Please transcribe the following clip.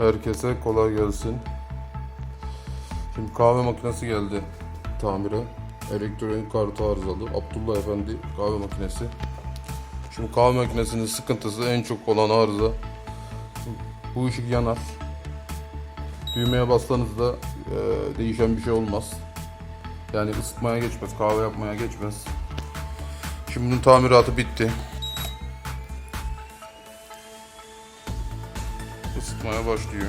Herkese kolay gelsin. Şimdi kahve makinesi geldi tamire. Elektronik kartı arızalı. Abdullah Efendi kahve makinesi. Şimdi kahve makinesinin sıkıntısı en çok olan arıza. Bu ışık yanar. Düğmeye bastığınızda e, değişen bir şey olmaz. Yani ısıtmaya geçmez, kahve yapmaya geçmez. Şimdi bunun tamiratı bitti. Isıtmaya başlıyor.